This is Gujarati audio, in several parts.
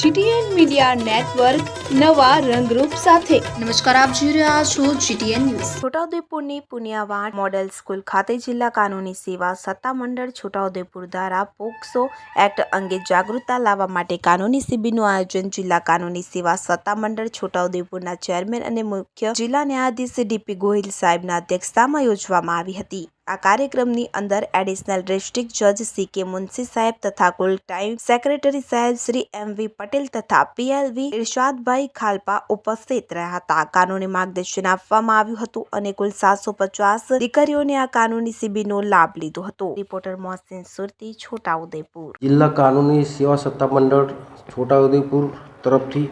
જીટીએન મીડિયા નેટવર્ક નવા રંગરૂપ સાથે. નમસ્કાર આપ જોઈ રહ્યા છો જીટીએન ન્યૂઝ. છોટાઉદેપુરની પુનિયાવાડ મોડેલ સ્કૂલ ખાતે જિલ્લા કાનૂની સેવા સત્તામંડળ છોટાઉદેપુર દ્વારા પોક્સો એક્ટ અંગે જાગૃતતા લાવવા માટે કાનૂની શિબિરનું આયોજન જિલ્લા કાનૂની સેવા સત્તામંડળ છોટાઉદેપુરના ચેરમેન અને મુખ્ય જિલ્લા ન્યાયાધીશ ડીપી ગોહિલ સાહેબના અધ્યક્ષતામાં યોજવામાં આવી હતી. આ કાર્યક્રમની અંદર એડિશનલ ડિસ્ટ્રિક્ટ જજ સી કે મુનશી સાહેબ તથા કુલ ટાઈમ સેક્રેટરી સાહેબ શ્રી એમ વી પટેલ તથા પીએલવી ઇરશાદભાઈ ખાલપા ઉપસ્થિત રહ્યા હતા. કાનૂની માર્ગદર્શન આપવામાં આવ્યું હતું અને કુલ સાતસો પચાસ દીકરીઓને આ કાનૂની શિબિરનો લાભ લીધો હતો. રિપોર્ટર મોહસિન સુરતી, છોટાઉદેપુર. જિલ્લા કાનૂની સેવા સત્તા મંડળ છોટાઉદેપુર તરફથી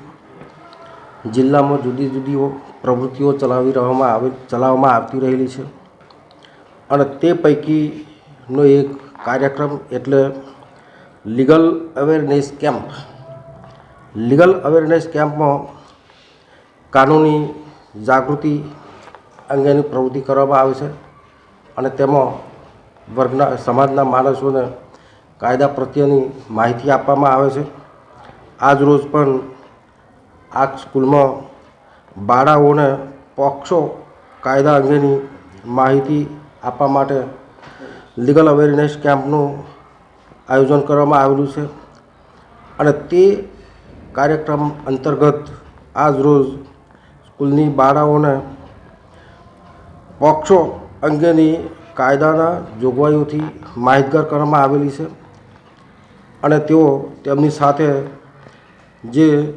જિલ્લામાં જુદી જુદી પ્રવૃત્તિઓ ચલાવી રહેવામાં આવે, ચલાવવામાં આવતી રહેલી છે. અને તે પૈકીનો એક કાર્યક્રમ એટલે legal awareness camp. Legal awareness કેમ્પમાં કાનૂની જાગૃતિ અંગેની પ્રવૃત્તિ કરવામાં આવે છે અને તેમાં વર્ગના, સમાજના માણસોને કાયદા પ્રત્યેની માહિતી આપવામાં આવે છે. આજ રોજ પણ આ સ્કૂલમાં બાળાઓને પક્ષો કાયદા અંગેની માહિતી આપવા માટે લીગલ અવેરનેસ કેમ્પનું આયોજન કરવામાં આવેલું છે. અને તે કાર્યક્રમ અંતર્ગત આજ રોજ સ્કૂલની બાળાઓને પક્ષો અંગેની કાયદાના જોગવાઈઓથી માહિતગાર કરવામાં આવેલી છે. અને તેઓ તેમની સાથે જે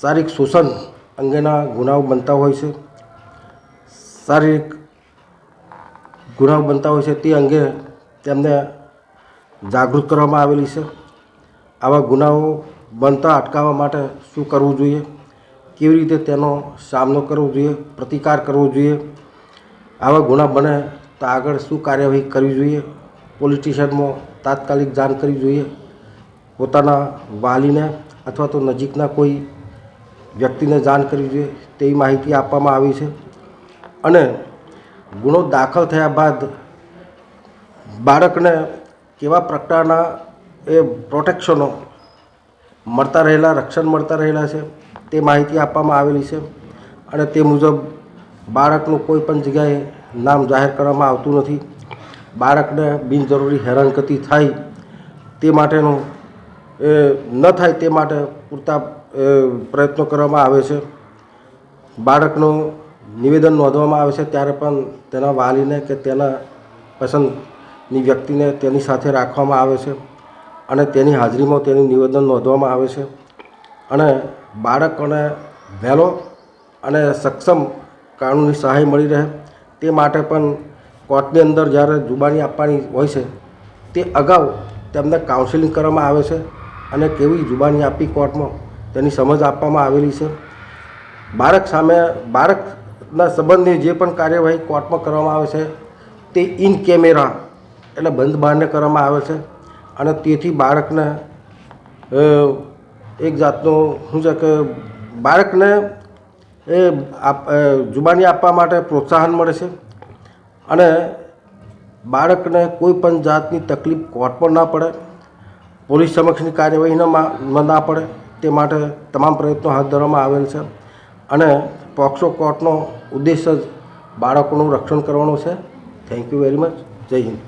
શારીરિક શોષણ અંગેના ગુનાઓ બનતા હોય છે. શારીરિક ગુનાઓ બનતા હોય છે તે અંગે તેમને જાગૃત કરવામાં આવેલી છે. આવા ગુનાઓ બનતા અટકાવવા માટે શું કરવું જોઈએ? કેવી રીતે તેનો સામનો કરવો જોઈએ? પ્રતિકાર કરવો જોઈએ? આવા ગુના બને તો આગળ શું કાર્યવાહી કરવી જોઈએ? પોલીસ સ્ટેશનમાં તાત્કાલિક જાણ કરવી જોઈએ? પોતાના વાલીને અથવા તો નજીકના કોઈ વ્યક્તિને જાણ કરવી જોઈએ? તેવી માહિતી આપવામાં આવી છે. અને ગુનો દાખલ થયા બાદ બાળકને કેવા પ્રકારના એ પ્રોટેક્શનો મળતા રહેલા, રક્ષણ મળતા રહેલા છે તે માહિતી આપવામાં આવેલી છે અને તે મુજબ બાળકનું કોઈ પણ જગ્યાએ નામ જાહેર કરવામાં આવતું નથી. બાળકને બિનજરૂરી હેરાનગતિ થાય તે માટેનું એ ન થાય તે માટે પૂરતા પ્રયત્નો કરવામાં આવે છે. બાળકનું નિવેદન નોંધવામાં આવે છે ત્યારે પણ તેના વાલીને કે તેના પસંદની વ્યક્તિને તેની સાથે રાખવામાં આવે છે અને તેની હાજરીમાં તેનું નિવેદન નોંધવામાં આવે છે. અને બાળકોને વહેલો અને સક્ષમ કાનૂની સહાય મળી રહે તે માટે પણ કોર્ટની અંદર જ્યારે જુબાની આપવાની હોય છે તે અગાઉ તેમને કાઉન્સેલિંગ કરવામાં આવે છે અને કેવી જુબાની આપી કોર્ટમાં તેની સમજ આપવામાં આવેલી છે. બાળક સામે બાળકના સંબંધની જે પણ કાર્યવાહી કોર્ટમાં કરવામાં આવે છે, તે ઇન કેમેરા એટલે બંધ બારને કરવામાં આવે છે. અને તેથી બાળકને એક જાતનું શું છે કે બાળકને એ આપ જુબાની આપવા માટે પ્રોત્સાહન મળે છે. અને બાળકને કોઈ પણ જાતની તકલીફ કોર્ટમાં ના પડે, પોલીસ સમક્ષની કાર્યવાહી ન ના પડે, તે માટે તમામ પ્રયત્નો હાથ ધરવામાં આવેલ છે. અને પોક્સો કોર્ટનો ઉદ્દેશ જ બાળકોનું રક્ષણ કરવાનો છે. થેન્ક યુ વેરી મચ જય હિન્દ.